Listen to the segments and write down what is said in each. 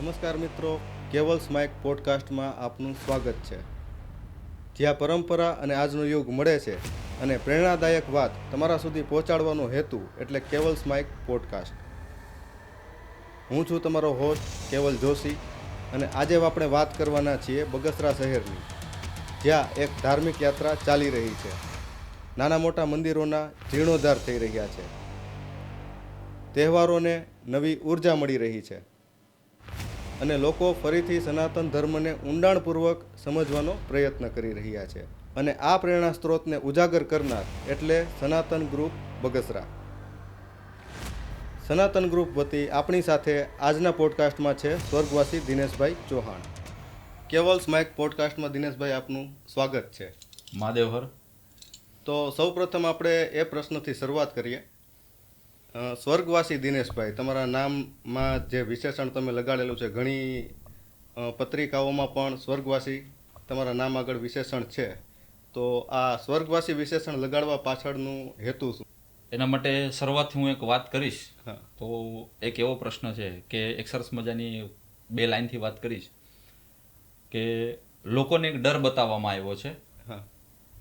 નમસ્કાર મિત્રો, કેવલ્સ માઇક પોડકાસ્ટમાં આપનું સ્વાગત છે. જ્યાં પરંપરા અને આજનો યુગ મળે છે અને પ્રેરણાદાયક વાત તમારા સુધી પહોંચાડવાનો હેતુ એટલે કેવલ્સ માઇક પોડકાસ્ટ. હું છું તમારો હોસ્ટ કેવલ જોશી અને આજે આપણે વાત કરવાના છીએ બગસરા શહેરની, જ્યાં એક ધાર્મિક યાત્રા ચાલી રહી છે. નાના મોટા મંદિરોના જીર્ણોદ્ધાર થઈ રહ્યા છે. તહેવારોને નવી ઊર્જા મળી રહી છે. અને લોકો ફરીથી સનાતન ધર્મને ઊંડાણપૂર્વક સમજવાનો પ્રયત્ન કરી રહ્યા છે. અને આ પ્રેરણા સ્ત્રોતને ઉજાગર કરનાર એટલે સનાતન ગ્રુપ બગસરા. સનાતન ગ્રુપ વતી આપણી સાથે આજના પોડકાસ્ટમાં છે સ્વર્ગવાસી દિનેશભાઈ ચૌહાણ. કેવલ સ્માઇક પોડકાસ્ટમાં દિનેશભાઈ આપનું સ્વાગત છે. મહાદેવહર. તો સૌપ્રથમ આપણે એ પ્રશ્નથી શરૂઆત કરીએ. સ્વર્ગવાસી દિનેશભાઈ તમારા નામમાં જે વિશેષણ તમે લગાડેલું છે ઘણી પત્રિકાઓમાં પણ સ્વર્ગવાસી તમારા નામ આગળ વિશેષણ છે. તો આ સ્વર્ગવાસી વિશેષણ લગાડવા પાછળનું હેતુ શું? એના માટે શરૂઆતથી હું એક વાત કરીશ. હા. તો એક એવો પ્રશ્ન છે કે એક સરસ મજાની બે લાઈનથી વાત કરીશ કે લોકોને એક ડર બતાવવામાં આવ્યો છે. હા.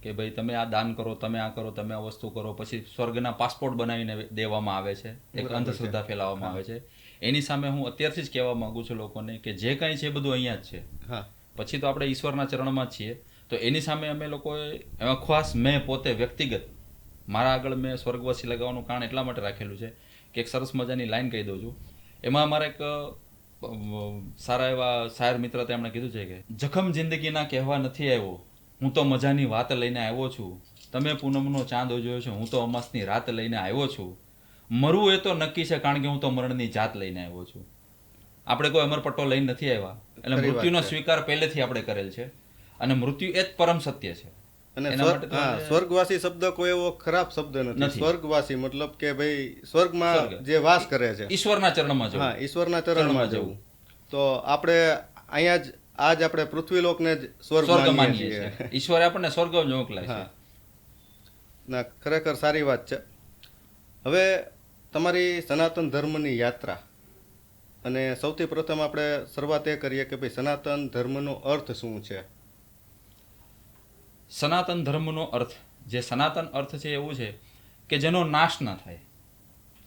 કે ભાઈ તમે આ દાન કરો તમે આ કરો તમે આ વસ્તુ કરો પછી સ્વર્ગના પાસપોર્ટ બનાવીને દેવામાં આવે છે એક અંધશ્રદ્ધા ફેલાવવામાં આવે છે. એની સામે હું અત્યારથી જ કહેવા માંગુ છું લોકોને કે જે કાંઈ છે એ બધું અહીંયા જ છે. હા. પછી તો આપણે ઈશ્વરના ચરણમાં જ છીએ. તો એની સામે અમે લોકોએ એમાં ખાસ મેં પોતે વ્યક્તિગત મારા આગળ મેં સ્વર્ગવાસી લગાવવાનું કારણ એટલા માટે રાખેલું છે કે એક સરસ મજાની લાઈન કહી દઉં છું. એમાં અમારા એક સારા એવા શાયર મિત્ર તેમણે કીધું છે કે જખમ જિંદગીના કહેવા નથી આવ્યો હું તો મજાની વાત લઈને આવ્યો છું. તમે પૂનમનો ચાંદ જોયો છે હું તો અમાસની રાત લઈને આવ્યો છું. મરવું એ તો નક્કી છે કારણ કે હું તો મરણની જાત લઈને આવ્યો છું. આપણે કોઈ અમરપટ્ટો લઈને નથી આવ્યા. એટલે મૃત્યુનો સ્વીકાર પહેલેથી આપણે કરેલ છે. અને મૃત્યુ એ જ પરમ સત્ય છે. અને સ્વર્ગવાસી શબ્દ કોઈ એવો ખરાબ શબ્દ નથી. સ્વર્ગવાસી મતલબ કે ભાઈ સ્વર્ગમાં સ્વર્ગ. જે વાસ કરે છે. ઈશ્વરના ચરણમાં જવું. હા ઈશ્વરના ચરણમાં જવું. તો આપણે અહીંયા જ આજ આપણે પૃથ્વીલોકને જ સ્વર્ગ સ્વર્ગ માનીએ છીએ. ઈશ્વરે આપણને સ્વર્ગ જ મોકલાય છે. ના ખરેખર સારી વાત છે. હવે તમારી સનાતન ધર્મની યાત્રા. અને સૌથી પ્રથમ આપણે શરૂઆત એ કરીએ કે ભાઈ સનાતન ધર્મનો અર્થ શું છે? સનાતન ધર્મનો અર્થ જે સનાતન અર્થ છે એવું છે કે જેનો નાશ ન થાય.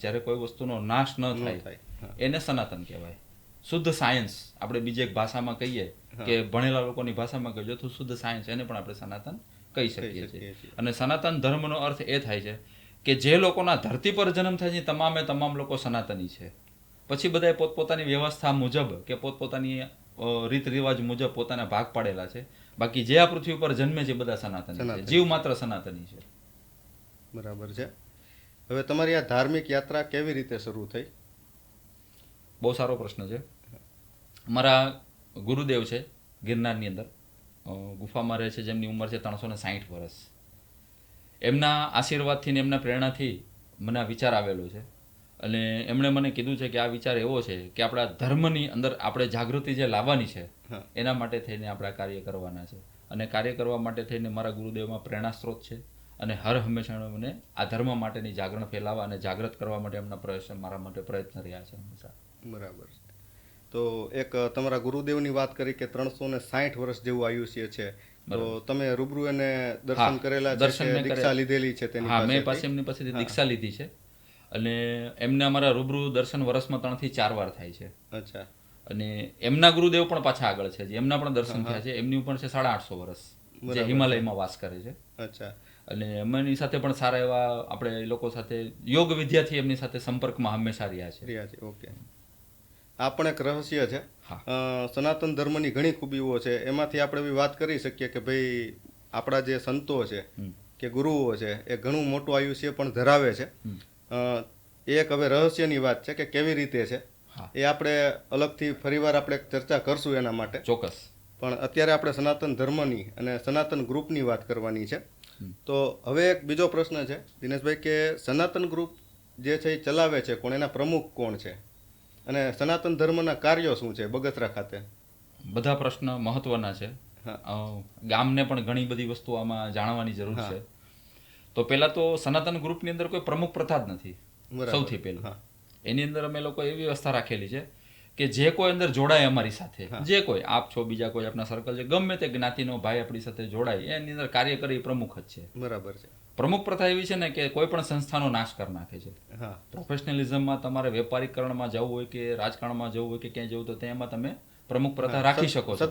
જ્યારે કોઈ વસ્તુનો નાશ ન થાય એને સનાતન કહેવાય. શુદ્ધ સાયન્સ આપણે બીજી એક ભાષામાં કહીએ કે ભણેલા લોકોની ભાષામાં કહીએ તો શુદ્ધ સાયન્સ એને પણ આપણે સનાતન કહી શકીએ છીએ. છીએ. અને સનાતન ધર્મનો અર્થ એ થાય છે કે જે લોકોના ધરતી પર જન્મ થાય છે તમામે તમામ લોકો સનાતની છે. પછી બધાએ પોતપોતાની વ્યવસ્થા મુજબ કે પોતપોતાની રીત રિવાજ મુજબ પોતાના ભાગ પાડેલા છે. બાકી જે આ પૃથ્વી પર જન્મે છે બધા સનાતની છે. જીવ માત્ર સનાતની છે. બરાબર છે. હવે તમારી આ ધાર્મિક યાત્રા કેવી રીતે શરૂ થઈ? બહુ સારો પ્રશ્ન છે. મારા ગુરુદેવ છે ગિરનારની અંદર. ગુફામાં રહે છે જેમની ઉંમર છે ત્રણસો ને સાહીઠ વર્ષ. એમના આશીર્વાદથી ને એમના પ્રેરણાથી મને આ વિચાર આવેલો છે. અને એમણે મને કીધું છે કે આ વિચાર એવો છે કે આપણા ધર્મની અંદર આપણે જાગૃતિ જે લાવવાની છે એના માટે થઈને આપણે કાર્ય કરવાના છે. અને કાર્ય કરવા માટે થઈને મારા ગુરુદેવમાં પ્રેરણા સ્ત્રોત છે. અને હર હંમેશા મને આ ધર્મ માટેની જાગરણ ફેલાવવા અને જાગૃત કરવા માટે એમના પ્રયત્ન મારા માટે પ્રયત્ન રહ્યા છે હંમેશા. બરાબર. છે તો એક તમારા ગુરુદેવની વાત કરી કે ત્રણસો ને સાઠ વર્ષ જેવું આયુષ્ય છે. તો તમે રૂબરૂ એને દર્શન કરેલા દર્શન દીક્ષા લીધેલી છે તેની હા મેં પાસે એમની પાસેથી દીક્ષા લીધી છે. અને એમને અમારા રૂબરૂ દર્શન વર્ષમાં ત્રણથી ચાર વાર થાય છે. અચ્છા. અને એમના ગુરુદેવ પણ પાછા આગળ છે. જે એમના પણ દર્શન થયા છે. એમની પણ છે સાડા આઠસો વર્ષ. જે હિમાલયમાં વાસ કરે છે. અચ્છા. અને એમની સાથે પણ સારા એવા આપણે એ લોકો સાથે યોગ વિદ્યાથી એમની સાથે સંપર્કમાં હંમેશા રહ્યા છે. રહ્યા છે. ઓકે. આ પણ એક રહસ્ય છે. સનાતન ધર્મની ઘણી ખૂબીઓ છે. એમાંથી આપણે એવી વાત કરી શકીએ કે ભાઈ આપણા જે સંતો છે કે ગુરુઓ છે એ ઘણું મોટું આયુષ્ય પણ ધરાવે છે. એ એક હવે રહસ્યની વાત છે કે કેવી રીતે છે. એ આપણે અલગથી ફરીવાર આપણે ચર્ચા કરશું એના માટે. ચોક્કસ. પણ અત્યારે આપણે સનાતન ધર્મની અને સનાતન ગ્રુપની વાત કરવાની છે. તો હવે એક બીજો પ્રશ્ન છે. દિનેશભાઈ કે સનાતન ગ્રુપ જે છે એ ચલાવે છે કોણ? એના પ્રમુખ કોણ છે? અને સનાતન ધર્મના કાર્યો શું છે બગસરા ખાતે? બધા પ્રશ્ન મહત્વના છે. ગામને પણ ઘણી બધી વસ્તુ આમાં જાણવાની જરૂર છે. તો પહેલા તો સનાતન ગ્રુપની અંદર કોઈ પ્રમુખ પ્રથા જ નથી. સૌથી પહેલું. એની અંદર અમે લોકો એવી વ્યવસ્થા રાખેલી છે કે જે કોઈ અંદર જોડાય અમારી સાથે. જે કોઈ આપ છો બીજા કોઈ આપના સર્કલ છે ગમે તે જ્ઞાતિનો ભાઈ આપણી સાથે જોડાય એની અંદર કાર્ય કરે એ પ્રમુખ જ છે. બરાબર છે. પ્રમુખ પ્રથા એવી છે ને કે કોઈ પણ સંસ્થાનો નાશ કરી નાખે છે. પ્રોફેશનલિઝમમાં તમારે વેપારીકરણમાં જવું હોય કે રાજકારણમાં જવું હોય કે ક્યાંય જવું તો તેમાં તમે પ્રમુખ પ્રથા રાખી શકો છો.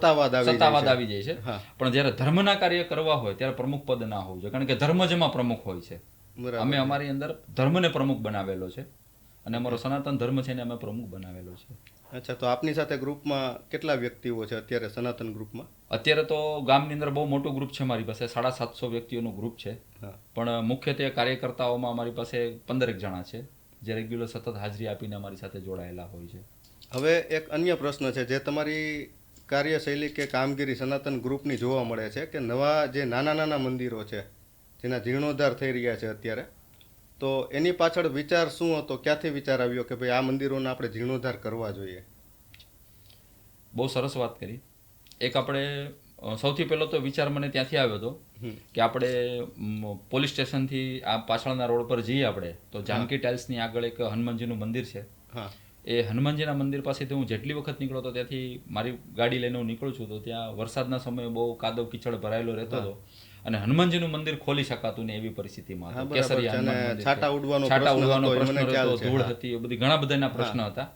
સત્તાવાદ આવી જાય છે. પણ જ્યારે ધર્મના કાર્ય કરવા હોય ત્યારે પ્રમુખ પદ ના હોવું જોઈએ. કારણ કે ધર્મ જેમાં પ્રમુખ હોય છે. અમે અમારી અંદર ધર્મને પ્રમુખ બનાવેલો છે. અને અમારો સનાતન ધર્મ છે એને અમે પ્રમુખ બનાવેલો છે. અચ્છા તો આપની સાથે ગ્રુપમાં કેટલા વ્યક્તિઓ છે અત્યારે સનાતન ગ્રુપમાં? અત્યારે તો ગામની અંદર બહુ મોટું ગ્રુપ છે મારી પાસે સાડા સાતસો વ્યક્તિઓનું ગ્રુપ છે. પણ મુખ્યત્વે કાર્યકર્તાઓમાં અમારી પાસે પંદરેક જણા છે જે રેગ્યુલર સતત હાજરી આપીને અમારી સાથે જોડાયેલા હોય છે. હવે એક અન્ય પ્રશ્ન છે જે તમારી કાર્યશૈલી કે કામગીરી સનાતન ગ્રુપની જોવા મળે છે કે નવા જે નાના નાના મંદિરો છે જેના જીર્ણોદ્ધાર થઈ રહ્યા છે અત્યારે? તો એની પાછળ વિચાર શું હતો? ક્યાંથી વિચાર આવ્યો કે ભાઈ આ મંદિરોને આપણે જીર્ણોદ્ધાર કરવા જોઈએ? બહુ સરસ વાત કરી. એક આપણે સૌથી પહેલો તો વિચાર મને ત્યાંથી આવ્યો હતો કે આપણે પોલીસ સ્ટેશનથી આ પાછળના રોડ પર જઈએ આપણે. તો જાનકી ટાઇલ્સની આગળ એક હનુમાનજીનું મંદિર છે. હા. એ હનુમાનજીના મંદિર પાસેથી હું જેટલી વખત નીકળો તો ત્યાંથી મારી ગાડી લઈને હું નીકળું છું તો ત્યાં વરસાદના સમયે બહુ કાદવ કિચડ ભરાયેલો રહેતો હતો. અને હનુમાનજીનું મંદિર ખોલી શકાતું ને એવી પરિસ્થિતિમાં. છાંટા ઉડવાનો છાંટા પ્રશ્ન ઉડવાનો હતો, પ્રશ્ન હતો ધૂળ હતી એ બધી ઘણા બધાના પ્રશ્ન હતા.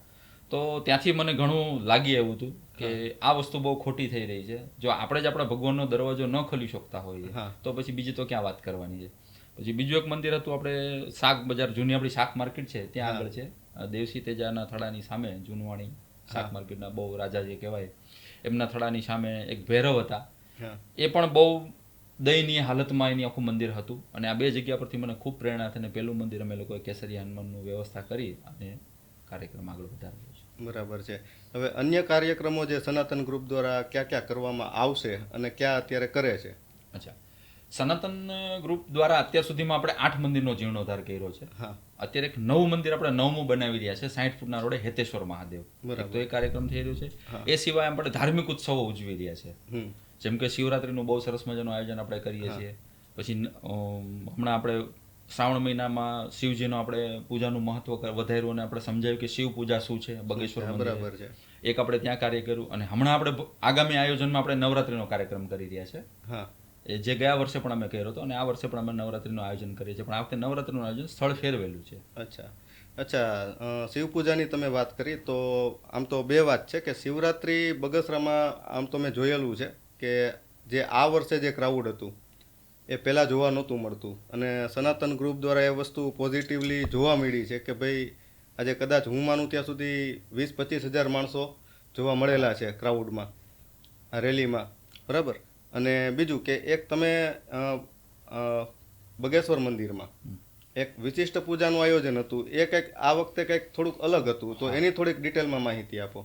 તો ત્યાંથી મને ઘણું લાગી આવ્યું હતું કે આ વસ્તુ બહુ ખોટી થઈ રહી છે. જો આપણે જ આપણા ભગવાનનો દરવાજો ન ખોલી શકતા હોઈએ તો પછી બીજી તો ક્યાં વાત કરવાની છે? પછી બીજું એક મંદિર હતું આપણે શાક બજાર જૂની આપણી શાક માર્કેટ છે ત્યાં આગળ છે. દેવસી તેજાના થડાની સામે જૂનવાણી શાક માર્કેટના બહુ રાજા જે કહેવાય એમના થડાની સામે એક ભૈરવ હતા. એ પણ બહુ દયનીય હાલતમાં એની આખું મંદિર હતું અને આ બે જગ્યા પરથી મને ખૂબ પ્રેરણા થઈને પહેલું મંદિર અમે લોકોએ કેસરી હનુમાનનું વ્યવસ્થા કરી અને કાર્યક્રમ આગળ વધાર્યો છે. બરાબર છે. હવે અન્ય કાર્યક્રમો જે સનાતન ગ્રુપ દ્વારા ક્યાં ક્યાં કરવામાં આવશે અને ક્યાં અત્યારે કરે છે? અચ્છા. સનાતન ગ્રુપ દ્વારા અત્યાર સુધીમાં આપણે આઠ મંદિરનો જીર્ણોદ્ધાર કર્યો છે. અત્યારે એક નવું મંદિર આપણે નવમું બનાવી રહ્યા છે સાઠ ફૂટના રોડે હેતેશ્વર મહાદેવ. એક તો એ કાર્યક્રમ થઈ રહ્યો છે. એ સિવાય આપણે ધાર્મિક ઉત્સવો ઉજવી રહ્યા છે. જેમ કે શિવરાત્રીનું બહુ સરસ મજાનું આયોજન આપણે કરીએ છીએ. પછી હમણાં આપણે શ્રાવણ મહિનામાં શિવજીનો આપણે પૂજાનું મહત્વ વધાર્યું અને આપણે સમજાવ્યું કે શિવ પૂજા શું છે બગેશ્વર બરાબર છે. એક આપણે ત્યાં કાર્ય કર્યું અને હમણાં આપણે આગામી આયોજનમાં આપણે નવરાત્રીનો કાર્યક્રમ કરી રહ્યા છે. હા. જે ગયા વર્ષે પણ અમે કર્યો હતો અને આ વર્ષે પણ અમે નવરાત્રીનું આયોજન કરીએ છીએ. પણ આ વખતે નવરાત્રીનું આયોજન સ્થળ ફેરવેલું છે. અચ્છા. અચ્છા શિવ પૂજાની તમે વાત કરી તો આમ તો બે વાત છે કે શિવરાત્રિ બગસરામાં આમ તો મેં જોયેલું છે કે જે આ વર્ષે જે ક્રાઉડ હતું, એ પહેલાં જોવા નહોતું મળતું. અને સનાતન ગ્રુપ દ્વારા એ વસ્તુ પોઝિટિવલી જોવા મળી છે કે ભાઈ આજે કદાચ હું માનું ત્યાં સુધી વીસ પચીસ હજાર માણસો જોવા મળેલા છે ક્રાઉડમાં રેલીમાં બરાબર? અને બીજું કે એક તમે બગેશ્વર મંદિરમાં એક વિશિષ્ટ પૂજાનું આયોજન હતું. એ કંઈક આ વખતે કંઈક થોડુંક અલગ હતું. તો એની થોડીક ડિટેલમાં માહિતી આપો.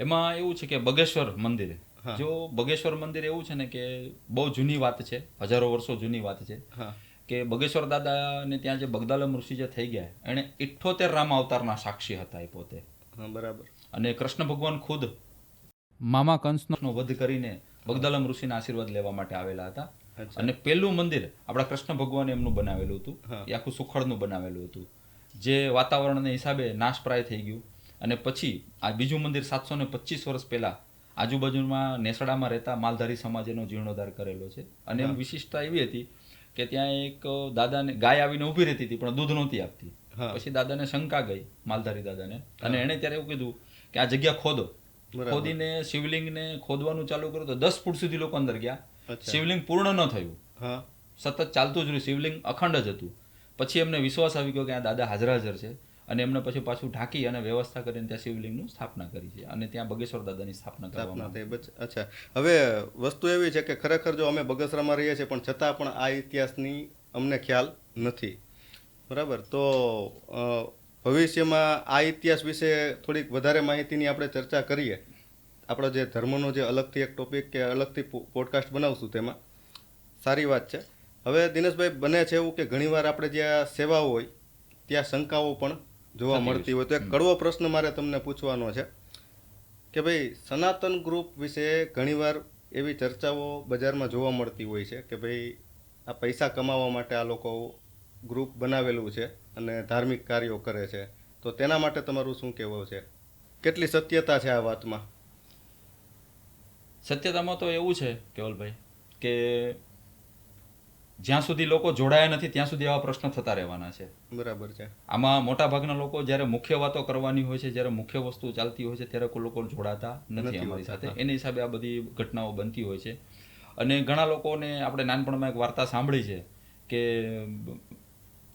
એમાં એવું છે કે બગેશ્વર મંદિર જો બગેશ્વર મંદિર એવું છે ને કે બહુ જૂની વાત છે હજારો વર્ષો જૂની વાત છે કે બગેશ્વર દાદાને ત્યાં જે બગદાલમ ઋષિ જે થઈ ગયા એણે ઇઠ્ઠોતેર રામ અવતારના સાક્ષી હતા એ પોતે. બરાબર. અને કૃષ્ણ ભગવાન ખુદ મામા કંસનો વધ કરીને બગદાલમ ઋષિના આશીર્વાદ લેવા માટે આવેલા હતા. અને પહેલું મંદિર આપણા કૃષ્ણ ભગવાને એમનું બનાવેલું હતું. એ આખું સુખડનું બનાવેલું હતું. જે વાતાવરણને હિસાબે નાશપ્રાય થઈ ગયું. અને પછી આ બીજું મંદિર સાતસો ને પચીસ વર્ષ પહેલા આજુબાજુમાં નેસડામાં રહેતા માલધારી સમાજેનો જીર્ણોદ્ધાર કરેલો છે. અને એમ વિશિષ્ટતા એવી હતી કે ત્યાં એક દાદાને ગાય આવીને ઊભી રહેતી હતી પણ દૂધ નહોતી આપતી. પછી દાદાને શંકા ગઈ માલધારી દાદાને. અને એણે ત્યારે એવું કીધું કે આ જગ્યા ખોદો. ખોદીને શિવલિંગને ખોદવાનું ચાલુ કર્યું તો દસ ફૂટ સુધી લોકો અંદર ગયા. શિવલિંગ પૂર્ણ ન થયું. સતત ચાલતું જ રહ્યું. શિવલિંગ અખંડ જ હતું. પછી એમને વિશ્વાસ આવી ગયો કે આ દાદા હાજર હાજર છે. અને એમને પછી પાછું ઢાંકી અને વ્યવસ્થા કરીને ત્યાં શિવલિંગનું સ્થાપના કરી છે. અને ત્યાં બગેશ્વર દાદાની સ્થાપના કરવામાં થઈ. અચ્છા. હવે વસ્તુ એવી છે કે ખરેખર જો અમે બગસરામાં રહીએ છીએ પણ છતાં પણ આ ઇતિહાસની અમને ખ્યાલ નથી. બરાબર? તો ભવિષ્યમાં આ ઇતિહાસ વિશે થોડીક વધારે માહિતીની આપણે ચર્ચા કરીએ. આપણો જે ધર્મનો જે અલગથી એક ટોપિક કે અલગથી પોડકાસ્ટ બનાવશું તેમાં. સારી વાત છે. હવે દિનેશભાઈ બને છે એવું કે ઘણીવાર આપણે જ્યાં સેવાઓ હોય ત્યાં શંકાઓ પણ જોવા મળતી હોય. તો એક કડવો પ્રશ્ન મારે તમને પૂછવાનો છે કે ભાઈ સનાતન ગ્રુપ વિશે ઘણીવાર એવી ચર્ચાઓ બજારમાં જોવા મળતી હોય છે કે ભાઈ આ પૈસા કમાવા માટે આ લોકો ગ્રુપ બનાવેલું છે અને ધાર્મિક કાર્યો કરે છે. તો તેના માટે તમારું શું કહેવું છે? કેટલી સત્યતા છે આ વાતમાં? સત્યતામાં તો એવું છે કેવલભાઈ કે જ્યાં સુધી લોકો જોડાયા નથી ત્યાં સુધી આવા પ્રશ્ન થતા રહેવાના છે. બરાબર છે. આમાં મોટા ભાગના લોકો જ્યારે મુખ્ય વાતો કરવાની હોય છે જ્યારે મુખ્ય વસ્તુ ચાલતી હોય છે ત્યારે કોઈ લોકો જોડાતા નથી અમારી સાથે. એની હિસાબે આ બધી ઘટનાઓ બનતી હોય છે. અને ઘણા લોકોને આપણે નાનપણમાં એક વાર્તા સાંભળી છે કે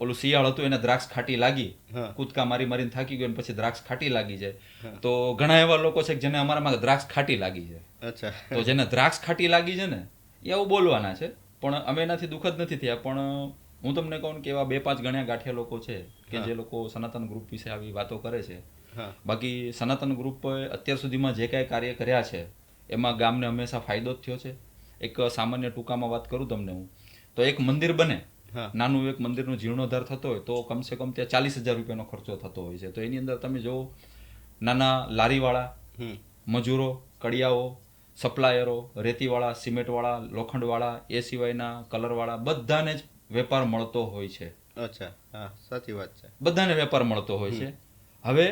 ઓલું શિયાળ હતું એને દ્રાક્ષ ખાટી લાગી. કૂદકા મારી મારીને થાકી ગયો પછી દ્રાક્ષ ખાટી લાગી જાય. તો ઘણા એવા લોકો છે કે જેને અમારામાં દ્રાક્ષ ખાટી લાગી છે. અચ્છા. તો જેને દ્રાક્ષ ખાટી લાગી છે ને એ આવું બોલવાના છે. પણ અમે એનાથી દુઃખદ નથી થયા પણ હું તમને કહું કે એવા બે પાંચ ગણ્યા ગાંઠિયા લોકો છે કે જે લોકો સનાતન ગ્રુપ વિશે આવી વાતો કરે છે. બાકી સનાતન ગ્રુપે અત્યાર સુધીમાં જે કાંઈ કાર્ય કર્યા છે એમાં ગામને હંમેશા ફાયદો જ થયો છે. એક સામાન્ય ટૂંકામાં વાત કરું તમને હું. તો એક મંદિર બને નાનું એક મંદિરનો જીર્ણોદ્ધાર થતો હોય તો કમસે કમ ત્યાં ચાલીસ હજાર રૂપિયાનો ખર્ચો થતો હોય છે. તો એની અંદર તમે જો નાના લારીવાળા મજૂરો કડિયાઓ સપ્લાયરો રેતીવાળા સિમેન્ટવાળા લોખંડવાળા એ સિવાયના કલરવાળા બધાને જ વેપાર મળતો હોય છે. અચ્છા હા સાચી વાત છે. બધાને વેપાર મળતો હોય છે. હવે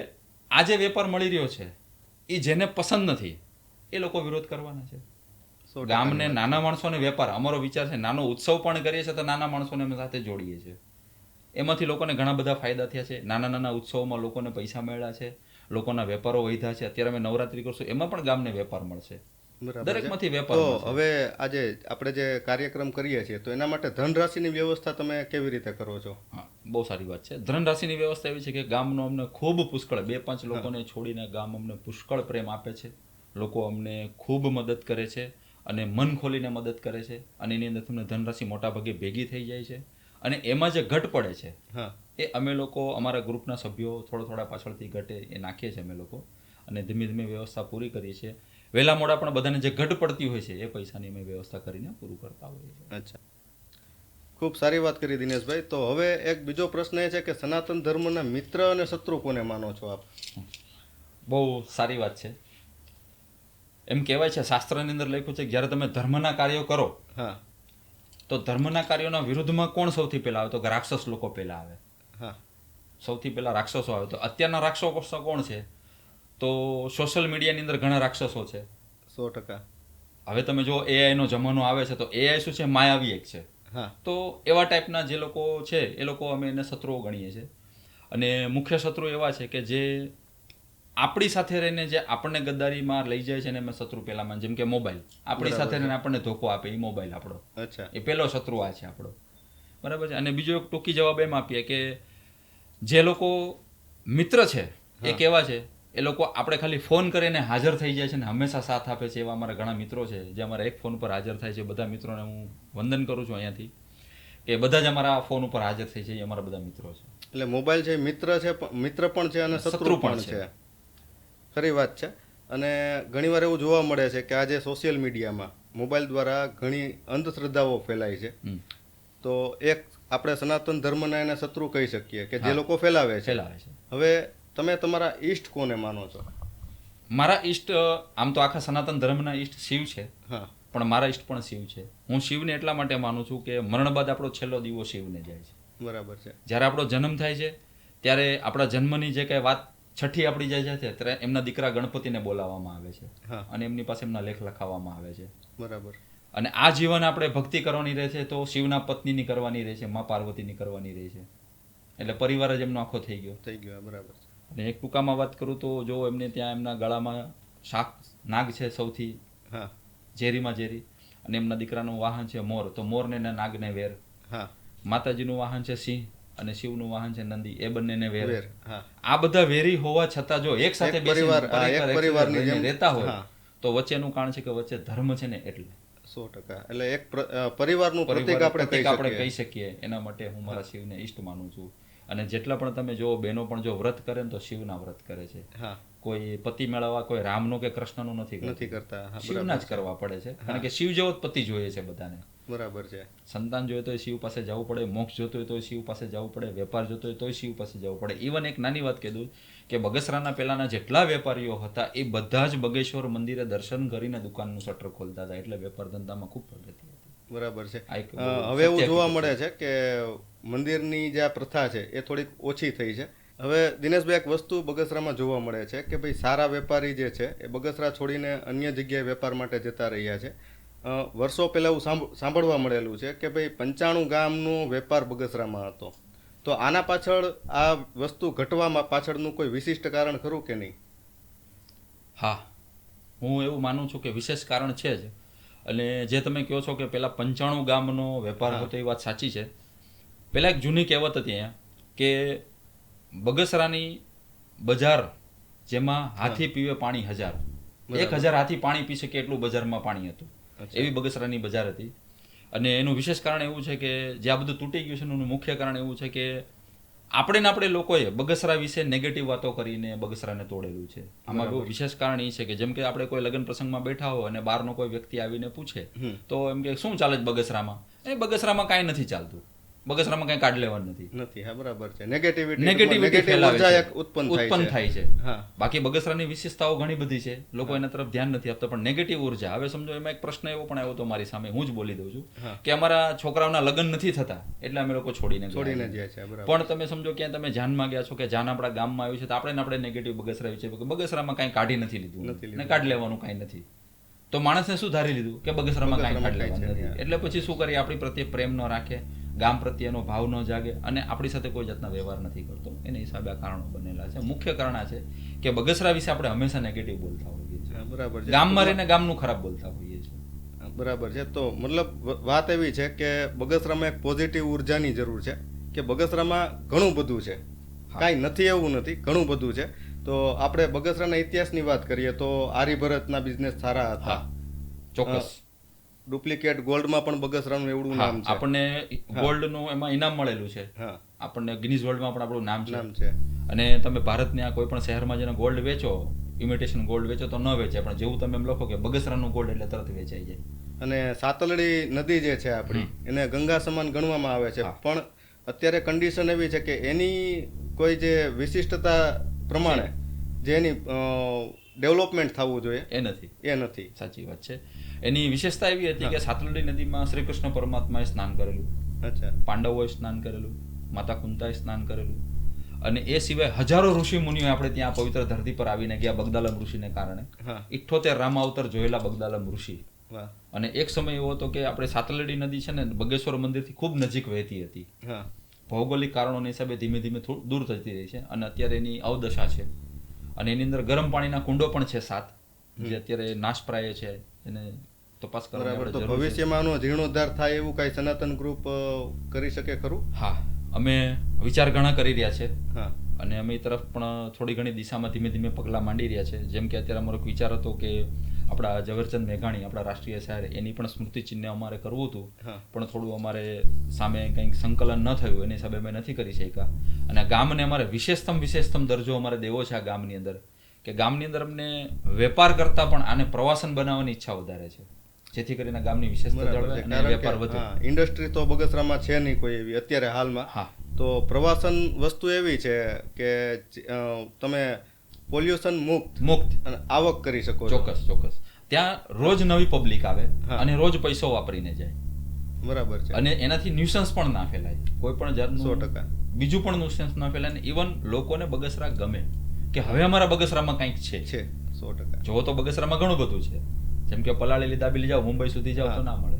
આ જે વેપાર મળી રહ્યો છે એ જેને પસંદ નથી એ લોકો વિરોધ કરવાના છે. ગામને નાના માણસોને વેપાર અમારો વિચાર છે નાનો ઉત્સવ પણ કરીએ છીએ તો નાના માણસોને અમે સાથે જોડીએ છીએ. એમાંથી લોકોને ઘણા બધા ફાયદા થયા છે. નાના નાના ઉત્સવોમાં લોકોને પૈસા મળ્યા છે લોકોના વેપારો વધ્યા છે. અત્યારે અમે નવરાત્રી કરશું એમાં પણ ગામને વેપાર મળશે. દરેકમાંથી વેપાર તો. હવે આજે આપણે જે કાર્યક્રમ કરીએ છીએ તો એના માટે ધનરાશિની વ્યવસ્થા તમે કેવી રીતે કરો છો? હા બહુ સારી વાત છે. ધનરાશિની વ્યવસ્થા એવી છે કે ગામનો અમને ખૂબ પુષ્કળ બે પાંચ લોકોને છોડીને ગામ અમને પુષ્કળ પ્રેમ આપે છે. લોકો અમને ખૂબ મદદ કરે છે. અને મન ખોલીને મદદ કરે છે. અને એની અંદર તમને ધનરાશિ મોટા ભાગે ભેગી થઈ જાય છે. અને એમાં જે ઘટ પડે છે હા. એ અમે લોકો અમારા ગ્રુપના સભ્યો થોડા થોડા પાછળથી ઘટે એ નાખીએ છીએ અમે લોકો. અને ધીમે ધીમે વ્યવસ્થા પૂરી કરીએ છીએ. વહેલા મોડા પણ બધાને જે ઘટ પડતી હોય છે એ પૈસાની અમે વ્યવસ્થા કરીને પૂરું કરતા હોઈએ છીએ. અચ્છા. ખૂબ સારી વાત કરી દિનેશભાઈ. તો હવે એક બીજો પ્રશ્ન એ છે કે સનાતન ધર્મના મિત્ર અને શત્રુ કોને માનો છો આપ? બહુ સારી વાત છે. એમ કહેવાય છે શાસ્ત્રની અંદર લખ્યું છે કે જ્યારે તમે ધર્મના કાર્યો કરો હા. તો ધર્મના કાર્યોના વિરુદ્ધમાં કોણ સૌથી પહેલા આવે? તો કે રાક્ષસ લોકો પહેલા આવે. હા. સૌથી પહેલા રાક્ષસો આવે. તો અત્યારના રાક્ષસો કોણ છે? તો સોશિયલ મીડિયાની અંદર ઘણા રાક્ષસો છે. સો ટકા. હવે તમે જો એઆઈનો જમાનો આવે છે તો એઆઈ શું છે? માયાવી એક છે. હા. તો એવા ટાઈપના જે લોકો છે એ લોકો અમે એને શત્રુઓ ગણીએ છીએ. અને મુખ્ય શત્રુ એવા છે કે જે આપણી સાથે રહીને જે આપણને ગદ્દારીમાં લઈ જાય છે ને એમાં શત્રુ પહેલામાં જેમ કે મોબાઈલ. આપણી સાથે રહીને આપણને ધોકો આપે એ મોબાઈલ આપણો. અચ્છા. એ પહેલો શત્રુ આ છે આપણો. બરાબર છે? અને બીજો એક ટૂંકી જવાબ એમ આપીએ કે જે લોકો મિત્ર છે એ કેવા છે? એ લોકો આપણે ખાલી ફોન કરીને હાજર થઈ જાય છે ને હંમેશા સાથ આપે છે એવા અમારા ઘણા મિત્રો છે જે અમારા એક ફોન પર હાજર થાય છે. બધા મિત્રોને હું વંદન કરું છું અહીંયાથી કે બધા જ અમારા ફોન ઉપર હાજર થઈ છે એ અમારા બધા મિત્રો છે. એટલે મોબાઈલ છે મિત્ર છે મિત્ર પણ છે અને શત્રુ પણ છે. ખરી વાત છે. અને ઘણીવાર એવું જોવા મળે છે કે આજે સોશિયલ મીડિયામાં મોબાઈલ દ્વારા ઘણી અંધશ્રદ્ધાઓ ફેલાય છે. તો એક આપણે સનાતન ધર્મના એને શત્રુ કહી શકીએ કે જે લોકો ફેલાવે છે. ફેલાવે છે. હવે તમે તમારા ઈષ્ટ કોને માનો છો? મારા ઈષ્ટ આમ તો આખા સનાતન ધર્મના ઈષ્ટ શિવ છે. હા. પણ મારા ઈષ્ટ પણ શિવ છે. હું શિવને એટલા માટે માનું છું કે મરણ બાદ આપણો છેલ્લો દીવો શિવને જાય છે. બરાબર છે. જ્યારે આપણો જન્મ થાય છે ત્યારે આપણા જન્મની જે કંઈ વાત છઠ્ઠી આપણી જે છે ત્યારે એમના દીકરા ગણપતિને બોલાવવામાં આવે છે. અને એમની પાસે એમના લેખ લખાવવામાં આવે છે. બરાબર. અને આ જીવન આપણે ભક્તિ કરવાની રહે છે તો શિવના પત્નીની કરવાની રહે છે મા પાર્વતીની કરવાની રહે છે. એટલે પરિવાર જ એમનો આખો થઈ ગયો. થઈ ગયો બરાબર. અને એક ટૂંકામાં વાત કરું તો જો એમને ત્યાં એમના ગળામાં શાક નાગ છે સૌથી હા. ઝેરીમાં ઝેરી અને એમના દીકરાનું વાહન છે મોર તો મોરને ને નાગને વેર. હા. માતાજીનું વાહન છે સિંહ અને શિવનું વાહન છે નંદી એ બંનેને વેર. આ બધા વેરી હોવા છતાં જો એક સાથે પરિવારની જેમ, રહેતા હોય તો વચ્ચેનું કારણ છે કે વચ્ચે ધર્મ છે ને એટલે. સો ટકા. એટલે એક પરિવારનું પ્રતિક આપણે કહી આપણે શકીએ. કહી શકીએ. એના માટે હું મારા શિવને ઈષ્ટ માનું છું. અને જેટલા પણ તમે જો બહેનો પણ જો વ્રત કરે ને તો શિવના વ્રત કરે છે. કોઈ પતિ મેળવવા કોઈ રામનો કે કૃષ્ણનો નથી. નથી કરતા. શિવના જ કરવા પડે છે. કારણ કે શિવ જેવો જ પતિ જોઈએ છે બધાને. બરાબર છે. સંતાન જોઈએ તો શિવ પાસે જવું પડે મોક્ષ જોતો હોય તો શિવ પાસે જવું પડે વેપાર જોતો હોય તો શિવ પાસે જવું પડે. ઇવન એક નાની વાત કહી દઉં કે બગસરાના પહેલાના જેટલા વેપારીઓ હતા એ બધા જ બગેશ્વર મંદિરે દર્શન કરીને દુકાનનું શટર ખોલતા હતા. એટલે વેપાર ધંધામાં ખૂબ પ્રગતિ હતી. બરાબર છે. હવે એવું જોવા મળે છે કે મંદિરની જે આ પ્રથા છે એ થોડીક ઓછી થઈ છે. હવે દિનેશભાઈ એક વસ્તુ બગસરામાં જોવા મળે છે કે ભાઈ સારા વેપારી જે છે એ બગસરા છોડીને અન્ય જગ્યાએ વેપાર માટે જતા રહ્યા છે. વર્ષો પહેલાં એવું સાંભ- સાંભળવા મળેલું છે કે ભાઈ પંચાણું ગામનો વેપાર બગસરામાં હતો. તો આના પાછળ આ વસ્તુ ઘટવામાં પાછળનું કોઈ વિશિષ્ટ કારણ ખરું કે નહીં? હા. હું એવું માનું છું કે વિશેષ કારણ છે જ. અને જે તમે કહો છો કે પેલા પંચાણું ગામનો વેપાર હતો એ વાત સાચી છે. પેલા એક જૂની કહેવત હતી અહીંયા કે બગસરાની બજાર જેમાં હાથી પીવે પાણી હજાર. એક હજાર હાથી પાણી પી શકે એટલું બજારમાં પાણી હતું. એવી બગસરાની બજાર હતી. અને એનું વિશેષ કારણ એવું છે કે જે આ બધું તૂટી ગયું છે એનું મુખ્ય કારણ એવું છે કે આપણે ને આપણે લોકોએ બગસરા વિશે નેગેટિવ વાતો કરીને બગસરાને તોડેલું છે. આમાં બહુ વિશેષ કારણ એ છે કે જેમ કે આપણે કોઈ લગ્ન પ્રસંગમાં બેઠા હોય અને બહારનો કોઈ વ્યક્તિ આવીને પૂછે તો એમ કે શું ચાલે છે બગસરામાં? એ બગસરામાં કાંઈ નથી ચાલતું. બગસરામાં કાંઈ કાઢ લેવાનું નથી. નથી હા બરાબર છે. નેગેટિવિટી નેગેટિવિટી ફેલાવે છે. ઉત્પન્ન થાય ઉત્પન્ન થાય છે. હા. બાકી બગસરાની વિશેષતાઓ ઘણી બધી છે. લોકો એના તરફ ધ્યાન નથી આપતા પણ નેગેટિવ ઊર્જા. હવે સમજો એમાં એક પ્રશ્ન એવો પણ આવ્યો હતો મારી સામે હું જ બોલી દઉં છું કે અમારા છોકરાઓના લગ્ન નથી થતા એટલે અમે લોકો છોડીને છોડીને જાય છે પણ તમે સમજો ક્યાં તમે જાનમાં ગયા છો કે જાન આપણા ગામમાં આવ્યું છે તો આપણે આપણે નેગેટિવ બગસરા વિશે કે બગસરામાં કાંઈ કાઢી નથી લીધું. ને કાઢી લેવાનું કાંઈ નથી. તો માણસને શું ધારી લીધું? કે બગસરામાં કાંઈ કાઢી લેવાનું નથી. એટલે પછી શું કરીએ? આપણી પ્રત્યે પ્રેમ ન રાખે. ગામ પ્રત્યેનો ભાવ ન જાગે અને આપણી સાથે કોઈ જાતના વ્યવહાર નથી કરતો. એના હિસાબે આ કારણો બનેલા છે. મુખ્ય કારણ આ છે કે બગસરા વિશે આપણે હંમેશા નેગેટિવ બોલતા હોઈએ છીએ. બરાબર છે. ગામમાં રહીને ગામનું ખરાબ બોલતા હોઈએ છીએ. બરાબર છે. તો મતલબ વાત એવી છે કે બગસરામાં એક પોઝિટિવ ઉર્જાની જરૂર છે કે બગસરામાં ઘણું બધું છે. કાંઈ નથી એવું નથી ઘણું બધું છે. તો આપણે બગસરાના ઇતિહાસની વાત કરીએ તો આર્યભરતના બિઝનેસ સારા હતા. ચોક્કસ. ડુપ્લિકેટ ગોલ્ડમાં પણ બગસરાનું એવડું નામ છે. આપણને ગોલ્ડનું એમાં ઇનામ મળેલું છે. આપણને ગિનીઝ વર્લ્ડમાં પણ આપણું નામ છે. નામ છે. અને તમે ભારતના કોઈ પણ શહેરમાં જેને ગોલ્ડ વેચો ઇમિટેશન ગોલ્ડ વેચો તો ન વેચાય પણ જેવું તમે એમ લખો કે બગસરાનું ગોલ્ડ એટલે તરત વેચાઈ જાય. અને સાતલડી નદી જે છે આપણી એને ગંગા સમાન ગણવામાં આવે છે. પણ અત્યારે કન્ડિશન એવી છે કે એની કોઈ જે વિશિષ્ટતા પ્રમાણે જે એની ડેવલપમેન્ટ થવું જોઈએ એ નથી. એ નથી. સાચી વાત છે. એની વિશેષતા એવી હતી કે સાતલડી નદીમાં શ્રી કૃષ્ણ પરમાત્માએ સ્નાન કરેલું. અચ્છા. પાંડવોએ સ્નાન કરેલું માતા કુંતાએ સ્નાન કરેલું. અને એ સિવાય હજારો ઋષિ મુનિઓ આપણે ત્યાં પવિત્ર ધરતી પર આવીને ગયા બગદાલમ ઋષિને કારણે. ઇઠ્ઠોતેર રામાવતર જોયેલા બગદાલમ ઋષિ. અને એક સમય એવો હતો કે આપણે સાતલડી નદી છે ને બગેશ્વર મંદિરથી ખૂબ નજીક વહેતી હતી. ભૌગોલિક કારણોને હિસાબે ધીમે ધીમે થોડું દૂર થતી રહી છે અને અત્યારે એની અવદશા છે. અને એની અંદર ગરમ પાણીના કુંડો પણ છે સાત જે અત્યારે નાશપ્રાય છે એને તપાસ બરાબર તો ભવિષ્યમાં આનો જીર્ણોદ્ધાર થાય એવું કાંઈ સનાતન ગ્રુપ કરી શકે ખરું? હા અમે વિચાર ઘણા કરી રહ્યા છે. હા. અને અમે એ તરફ પણ થોડી ઘણી દિશામાં ધીમે ધીમે પગલાં માંડી રહ્યા છે. જેમ કે અત્યારે અમારો વિચાર હતો કે આપણા ઝવેરચંદ મેઘાણી આપણા રાષ્ટ્રીય શાયર એની પણ સ્મૃતિ ચિહ્ન અમારે કરવું હતું. પણ થોડું અમારે સામે કંઈક સંકલન ન થયું એની હિસાબે અમે નથી કરી શક્યા. અને ગામને અમારે વિશેષતમ વિશેષતમ દરજ્જો અમારે દેવો છે આ ગામની અંદર. કે ગામની અંદર અમને વેપાર કરતા પણ આને પ્રવાસન બનાવવાની ઈચ્છા વધારે છે. જેથી કરીને ગામની વિશેષતા જળવાય અને વેપાર વધે. ઇન્ડસ્ટ્રી તો બગસરામાં છે નહીં કોઈ એવી અત્યારે હાલમાં. હા. તો પ્રવાસન વસ્તુ એવી છે કે તમે પોલ્યુશન મુક્ત મુક્ત. અને આવક કરી શકો ચોક્કસ ચોક્કસ. ત્યાં રોજ નવી પબ્લિક આવે અને રોજ પૈસો વાપરીને જાય. બરાબર છે. અને એનાથી ન્યુસન્સ પણ ના ફેલાય. કોઈ પણ જાતનું સો ટકા. બીજું પણ ન્યુસન્સ ના ફેલાય ને ઇવન લોકોને બગસરા ગમે. કે હવે અમારા બગસરામાં કંઈક છે. છે સો ટકા. જો તો બગસરામાં ઘણું બધું છે. જેમ કે પલાળેલી દાબેલી જાઓ મુંબઈ સુધી જાઓ તો ના મળે.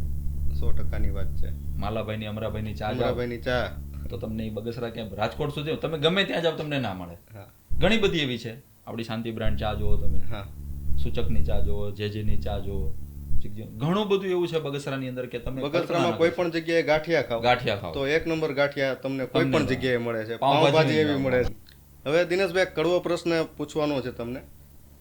સો ટકાની વાત છે. માલાભાઈની અમરાભાઈની ચા અમરાભાઈની ચા. તો તમને એ બગસરા ક્યાં રાજકોટ સુધી તમે ગમે ત્યાં જાઓ તમને ના મળે. ઘણી બધી એવી છે. આપણી શાંતિ બ્રાન્ડ ચા જુઓ તમે. હા. સૂચકની ચા જુઓ જેજેની ચા જુઓ. ઘણું બધું એવું છે બગસરાની અંદર કે તમે બગસરામાં કોઈ પણ જગ્યાએ ગાંઠિયા ખાવ ગાંઠિયા ખાવ તો એક નંબર ગાંઠિયા તમને કોઈ પણ. જગ્યાએ મળે. છે. પાવભાજી એવી મળે છે. હવે દિનેશભાઈ કડવો પ્રશ્ન પૂછવાનો છે તમને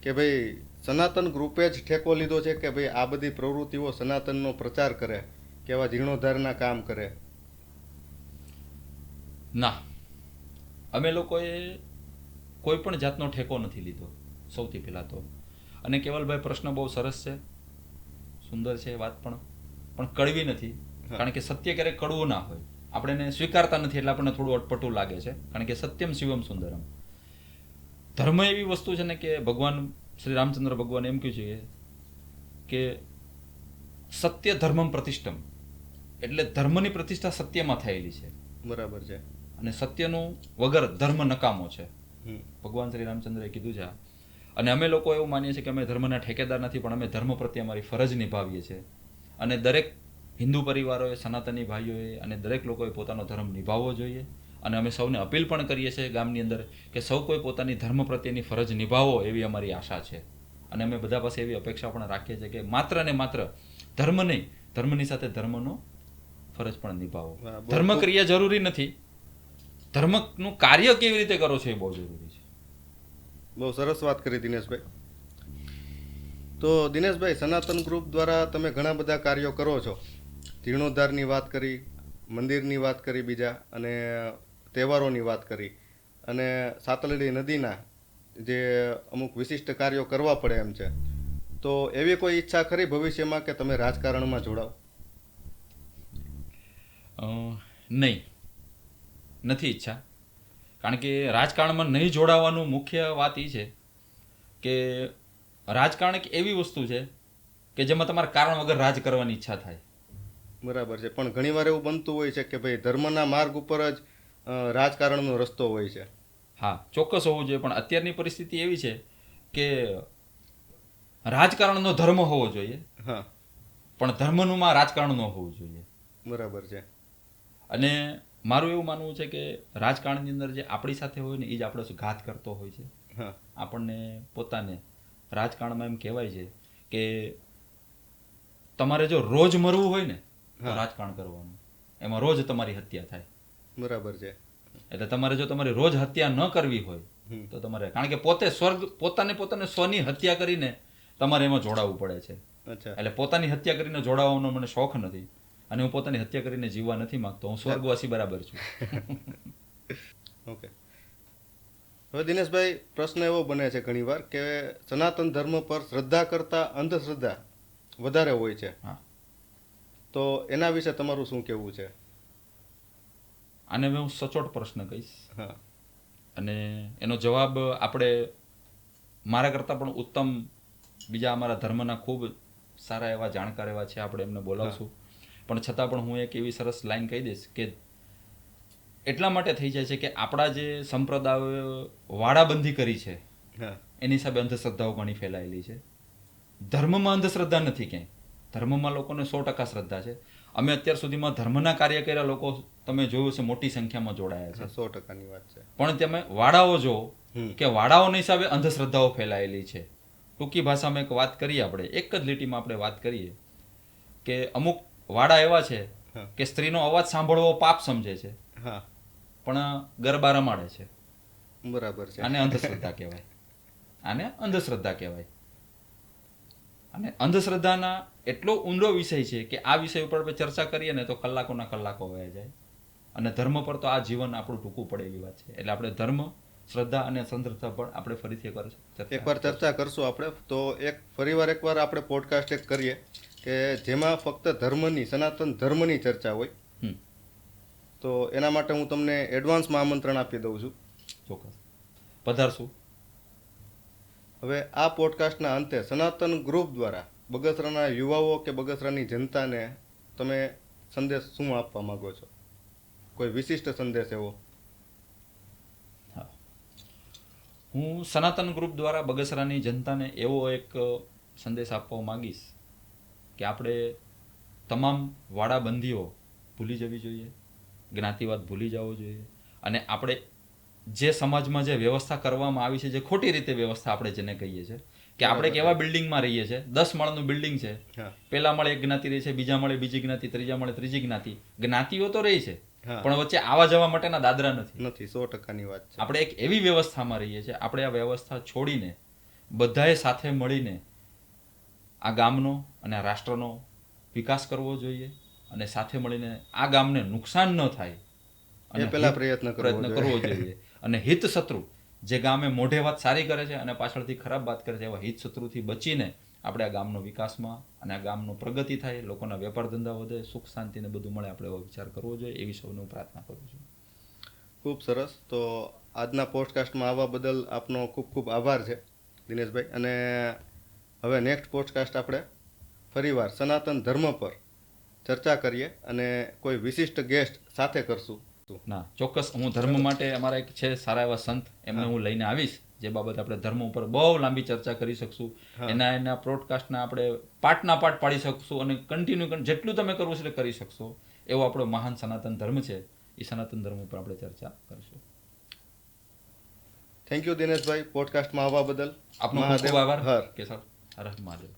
કે ભાઈ સનાતન ગ્રુપે જ ઠેકો લીધો છે કે ભાઈ આ બધી પ્રવૃત્તિઓ સનાતનનો પ્રચાર કરે કે એવા જીર્ણોદ્ધારના કામ કરે. ના. અમે લોકોએ કોઈ પણ જાતનો ઠેકો નથી લીધો સૌથી પહેલાં તો. અને કેવલભાઈ પ્રશ્ન બહુ સરસ છે સુંદર છે વાત પણ પણ કડવી નથી કારણ કે સત્ય ક્યારેક કડવું ના હોય. આપણે એને સ્વીકારતા નથી એટલે આપણને થોડું અટપટું લાગે છે કારણ કે સત્યમ શિવમ સુંદરમ. ધર્મ એવી વસ્તુ છે ને કે ભગવાન શ્રી રામચંદ્ર ભગવાન એમ કહ્યું છે કે સત્ય ધર્મમ પ્રતિષ્ઠમ. એટલે ધર્મની પ્રતિષ્ઠા સત્યમાં થયેલી છે. બરાબર છે. અને સત્યનું વગર ધર્મ નકામો છે. ભગવાન શ્રી રામચંદ્રએ કીધું છે અને અમે લોકો એવું માનીએ છીએ કે અમે ધર્મના ઠેકેદાર નથી પણ અમે ધર્મ પ્રત્યે અમારી ફરજ નિભાવીએ છીએ. અને દરેક હિન્દુ પરિવારોએ સનાતની ભાઈઓએ અને દરેક લોકોએ પોતાનો ધર્મ નિભાવવો જોઈએ. અને અમે સૌને અપીલ પણ કરીએ છીએ ગામની અંદર કે સૌ કોઈ પોતાની ધર્મ પ્રત્યેની ફરજ નિભાવો એવી અમારી આશા છે. અને અમે બધા પાસે એવી અપેક્ષા પણ રાખીએ છીએ કે માત્ર ને માત્ર ધર્મ નહીં ધર્મની સાથે ધર્મનો ફરજ પણ નિભાવો. ધર્મ ક્રિયા જરૂરી નથી. ધર્મનું કાર્ય કેવી રીતે કરો છો એ બહુ જરૂરી છે. બહુ સરસ વાત કરી દિનેશભાઈ. તો દિનેશભાઈ સનાતન ગ્રુપ દ્વારા તમે ઘણા બધા કાર્યો કરો છો. જીર્ણોદ્ધારની વાત કરી મંદિરની વાત કરી બીજા અને તહેવારોની વાત કરી. અને સાતલડી નદીના જે અમુક વિશિષ્ટ કાર્યો કરવા પડે એમ છે. તો એવી કોઈ ઈચ્છા ખરી ભવિષ્યમાં કે તમે રાજકારણમાં જોડાઓ નહીં. નથી ઈચ્છા. કારણ કે રાજકારણમાં નહીં જોડાવાનું મુખ્ય વાત એ છે કે રાજકારણ એક એવી વસ્તુ છે કે જેમાં તમારે કારણ વગર રાજ કરવાની ઈચ્છા થાય. બરાબર છે. પણ ઘણીવાર એવું બનતું હોય છે કે ભાઈ ધર્મના માર્ગ ઉપર જ રાજકારણનો રસ્તો હોય છે. હા ચોક્કસ હોવું જોઈએ પણ અત્યારની પરિસ્થિતિ એવી છે કે રાજકારણનો ધર્મ હોવો જોઈએ હા. પણ ધર્મનુંમાં રાજકારણ ન હોવું જોઈએ. બરાબર છે. અને મારું એવું માનવું છે કે રાજકારણની અંદર જે આપણી સાથે હોય ને એ જ આપણો ઘાત કરતો હોય છે. આપણને પોતાને રાજકારણમાં એમ કહેવાય છે કે તમારે જો રોજ મરવું હોય ને તો રાજકારણ કરવાનું. એમાં રોજ તમારી હત્યા થાય. બરાબર છે. એટલે તમારે જો તમારી રોજ હત્યા ન કરવી હોય તો તમારે કારણ કે પોતે સ્વર્ગ પોતાને પોતાને સ્વની હત્યા કરીને તમારે એમાં જોડાવવું પડે છે. એટલે પોતાની હત્યા કરીને જોડાવાનો મને શોખ નથી અને હું પોતાની હત્યા કરીને જીવવા નથી માંગતો હું સ્વર્ગવાસી બરાબર છું. ઓકે. હવે દિનેશભાઈ પ્રશ્ન એવો બને છે ઘણીવાર કે સનાતન ધર્મ પર શ્રદ્ધા કરતા અંધશ્રદ્ધા વધારે હોય છે. હા. તો એના વિશે તમારું શું કહેવું છે? આને હવે હું સચોટ પ્રશ્ન કહીશ. હા. અને એનો જવાબ આપણે મારા કરતાં પણ ઉત્તમ બીજા અમારા ધર્મના ખૂબ સારા એવા જાણકાર એવા છે આપણે એમને બોલાવશું. પણ છતાં પણ હું એક એવી સરસ લાઈન કહી દઈશ કે એટલા માટે થઈ જાય છે કે આપણા જે સંપ્રદાયો વાડાબંધી કરી છે એની હિસાબે અંધશ્રદ્ધાઓ ઘણી ફેલાયેલી છે. ધર્મમાં અંધશ્રદ્ધા નથી ક્યાંય. ધર્મમાં લોકોને સો ટકા શ્રદ્ધા છે. અમે અત્યાર સુધીમાં ધર્મના કાર્ય કર્યા લોકો તમે જોયું છે મોટી સંખ્યામાં જોડાયા છે. સો ટકાની વાત છે. પણ તમે વાડાઓ જો કે વાડાઓના હિસાબે અંધશ્રદ્ધાઓ ફેલાયેલી છે. ટૂંકી ભાષામાં એક વાત કરીએ આપણે એક જ લીટીમાં આપણે વાત કરીએ કે અમુક વાડા એવા છે. કે સ્ત્રીનો અવાજ સાંભળવો પાપ સમજે છે. પણ ગરબા રમાડે છે. બરાબર છે. આને અંધશ્રદ્ધા કહેવાય. આને અંધશ્રદ્ધા કહેવાય. અને અંધશ્રદ્ધાના એટલો ઊંડો વિષય છે કે આ વિષય ઉપર આપણે ચર્ચા કરીએ ને તો કલાકોના કલાકો વયા જાય. અને ધર્મ પર તો આ જીવન આપણું ટૂંકું પડે એવી વાત છે. એટલે આપણે ધર્મ શ્રદ્ધા અને સંદર્ભતા પણ આપણે ફરીથી એકવાર એકવાર ચર્ચા કરશું આપણે. તો એક ફરીવાર એકવાર આપણે પોડકાસ્ટ એક કરીએ કે જેમાં ફક્ત ધર્મની સનાતન ધર્મની ચર્ચા હોય. તો એના માટે હું તમને એડવાન્સમાં આમંત્રણ આપી દઉં છું. ચોક્કસ. પધારશું. હવે આ પોડકાસ્ટના અંતે સનાતન ગ્રુપ દ્વારા બગસરાના યુવાઓ કે બગસરાની જનતાને તમે સંદેશ શું આપવા માંગો છો? કોઈ વિશિષ્ટ સંદેશ એવો? હું. સનાતન ગ્રુપ દ્વારા બગસરાની જનતાને એવો એક સંદેશ આપવા માંગીશ કે આપણે તમામ વાડાબંધીઓ ભૂલી જવી જોઈએ, જ્ઞાતિવાદ ભૂલી જવો જોઈએ અને આપણે જે સમાજમાં જે વ્યવસ્થા કરવામાં આવી છે જે ખોટી રીતે વ્યવસ્થા આપણે જેને કહીએ છીએ કે આપણે કેવા બિલ્ડિંગમાં રહીએ છીએ દસ માળનું બિલ્ડિંગ છે પહેલા માળે એક જ્ઞાતિ રહી છે બીજા માળે બીજી જ્ઞાતિ ત્રીજા માળે ત્રીજી જ્ઞાતિ. જ્ઞાતિઓ તો રહી છે પણ વચ્ચે આવા જવા માટેના દાદરા નથી. નથી સો ટકાની વાત છે. આપણે એક એવી વ્યવસ્થામાં રહીએ છીએ આપણે આ વ્યવસ્થા છોડીને બધાએ સાથે મળીને આ ગામનો અને આ રાષ્ટ્રનો વિકાસ કરવો જોઈએ અને સાથે મળીને આ ગામને નુકસાન ન થાય. અને પહેલા પ્રયત્ન પ્રયત્ન કરવો જોઈએ. અને હિત શત્રુ જે ગામે મોઢે વાત સારી કરે છે અને પાછળથી ખરાબ વાત કરે છે, એવા હિત શત્રુથી બચીને આપણે આ ગામનો વિકાસમાં અને આ ગામનો પ્રગતિ થાય, લોકોના વેપાર ધંધા વધે, સુખ શાંતિને બધું મળે, આપણે એવો વિચાર કરવો જોઈએ, એવી સૌને હું પ્રાર્થના કરું છું. ખૂબ સરસ. તો આજના પોડકાસ્ટમાં આવવા બદલ આપનો ખૂબ ખૂબ આભાર છે, દિનેશભાઈ. અને હવે નેક્સ્ટ પોડકાસ્ટ આપણે ફરીવાર સનાતન ધર્મ પર ચર્ચા કરીએ અને કોઈ વિશિષ્ટ ગેસ્ટ સાથે કરશું. ના ચોક્કસ હું ધર્મ માટે અમારા એક છે સારા એવા સંત. એમને હું. લઈને આવીશ. જે બાબત આપણે ધર્મ ઉપર બહુ લાંબી ચર્ચા કરી શકશું. એના એના પ્રોડકાસ્ટના આપણે પાઠના પાર્ટ પાડી શકશું અને કન્ટિન્યુ જેટલું તમે કરવું છે કરી શકશો. એવો આપણો મહાન સનાતન ધર્મ છે. એ સનાતન ધર્મ ઉપર આપણે ચર્ચા કરીશું. થેન્ક યુ દિનેશભાઈ. પોડકાસ્ટમાં આવવા બદલ. આપનો ખૂબ આભાર. હર કે સર હર મહાદેવ.